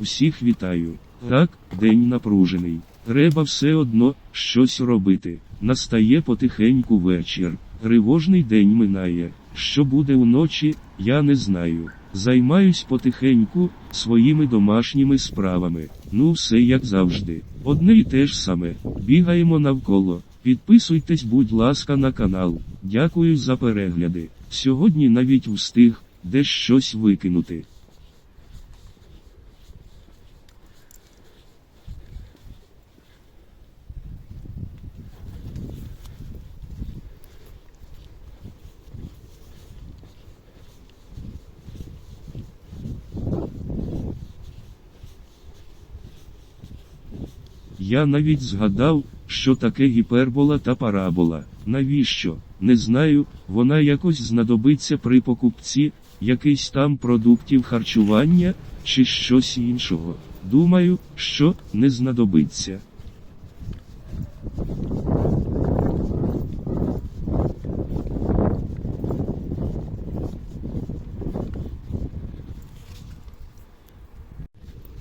Усіх вітаю. Так, день напружений. Треба все одно щось робити. Настає потихеньку вечір. Тривожний день минає. Що буде уночі, я не знаю. Займаюсь потихеньку своїми домашніми справами. Ну, все як завжди. Одне і те ж саме. Бігаємо навколо. Підписуйтесь, будь ласка, на канал. Дякую за перегляди. Сьогодні навіть встиг де щось викинути. Я навіть згадав, що таке гіпербола та парабола. Навіщо? Не знаю, вона якось знадобиться при покупці, якийсь там продуктів харчування, чи щось іншого. Думаю, що не знадобиться.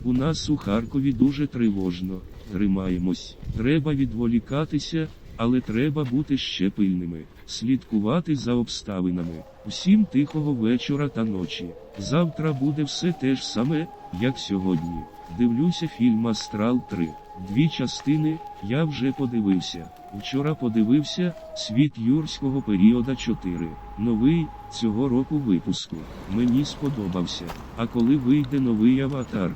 У нас у Харкові дуже тривожно. Тримаємось. Треба відволікатися, але треба бути ще пильними, слідкувати за обставинами. Усім тихого вечора та ночі. Завтра буде все те ж саме, як сьогодні. Дивлюся фільм Астрал 3. Дві частини я вже подивився. Вчора подивився Світ юрського періода 4. Новий цього року випуску. Мені сподобався. А коли вийде новий аватар,